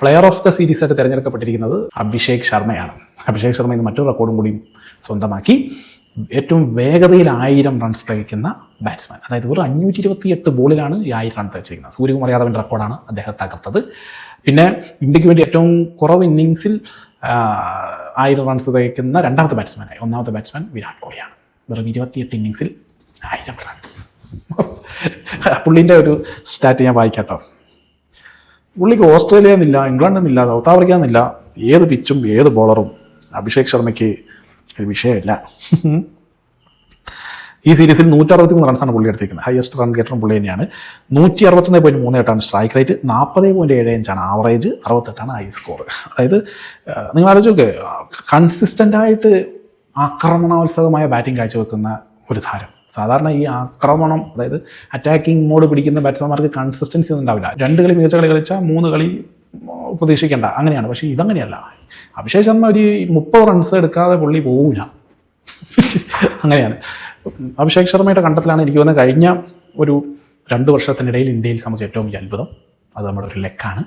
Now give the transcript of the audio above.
Player of the series ആയിട്ട് തിരഞ്ഞെടുക്കപ്പെട്ടിരിക്കുന്നത് അഭിഷേക് ശർമ്മയാണ്. അഭിഷേക് ശർമ്മ ഇന്ന് മറ്റൊരു റെക്കോർഡും കൂടിയും സ്വന്തമാക്കി. ഏറ്റവും വേഗതയിൽ ആയിരം റൺസ് തികയ്ക്കുന്ന ബാറ്റ്സ്മാൻ അതായത് വെറും അഞ്ഞൂറ്റി ഇരുപത്തി എട്ട് ബോളിലാണ് ഈ ആയിരം റൺ തികച്ചിരിക്കുന്നത് സൂര്യകുമാർ യാദവിന്റെ റെക്കോർഡാണ് അദ്ദേഹം തകർത്തത്. പിന്നെ ഇന്ത്യയ്ക്ക് വേണ്ടി ഏറ്റവും കുറവ് ഇന്നിങ്സിൽ ആയിരം റൺസ് തികയ്ക്കുന്ന രണ്ടാമത്തെ ബാറ്റ്സ്മാനായി ഒന്നാമത്തെ ബാറ്റ്സ്മാൻ വിരാട് കോഹ്ലിയാണ് വെറും ഇരുപത്തിയെട്ട് ഇന്നിങ്സിൽ ആയിരം റൺസ് പുള്ളീന്റെ ഒരു സ്റ്റാറ്റ് ഞാൻ വായിക്കാട്ടോ പുള്ളിക്ക് ഓസ്ട്രേലിയ എന്നില്ല ഇംഗ്ലണ്ട് എന്നില്ല സൗത്ത് ആഫ്രിക്ക എന്നില്ല ഏത് പിച്ചും ഏത് ബോളറും അഭിഷേക് ശർമ്മയ്ക്ക് ഒരു വിഷയമല്ല. ഈ സീരീസിൽ നൂറ്റി അറുപത്തി മൂന്ന് റൺസാണ് പുള്ളി എടുത്തിരിക്കുന്നത്. ഹയസ്റ്റ് റൺ ഗേറ്ററും പുള്ളി തന്നെയാണ്. നൂറ്റി അറുപത്തൊന്ന് പോയിന്റ് മൂന്ന് എട്ടാണ് സ്ട്രൈക്ക് റേറ്റ് നാൽപ്പത് പോയിന്റ് ഏഴ് അഞ്ചാണ് ആവറേജ് അറുപത്തെട്ടാണ് ഹൈ സ്കോർ അതായത് നിങ്ങൾ ആലോചിച്ച് നോക്കേ കൺസിസ്റ്റന്റ് ആയിട്ട് ആക്രമണോത്സവമായ ബാറ്റിംഗ് കാഴ്ചവെക്കുന്ന ഒരു താരം. സാധാരണ ഈ ആക്രമണം അതായത് അറ്റാക്കിംഗ് മോഡ് പിടിക്കുന്ന ബാറ്റ്സ്മാൻമാർക്ക് കൺസിസ്റ്റൻസി ഒന്നും ഉണ്ടാവില്ല. രണ്ട് കളി മികച്ച കളി കളിച്ചാൽ മൂന്ന് കളി പ്രതീക്ഷിക്കേണ്ട. അങ്ങനെയാണ്. പക്ഷേ ഇതങ്ങനെയല്ല. അഭിഷേക് ശർമ്മ ഒരു മുപ്പത് റൺസ് എടുക്കാതെ പുള്ളി പോവില്ല അങ്ങനെയാണ്. അഭിഷേക് ശർമ്മയുടെ കണ്ടത്തിലാണ് എനിക്ക് തോന്നുന്നത് കഴിഞ്ഞ ഒരു രണ്ട് വർഷത്തിനിടയിൽ ഇന്ത്യയിൽ സംബന്ധിച്ച് ഏറ്റവും വലിയ അത്ഭുതം. അത് നമ്മുടെ ഒരു ലെക്കാണ്.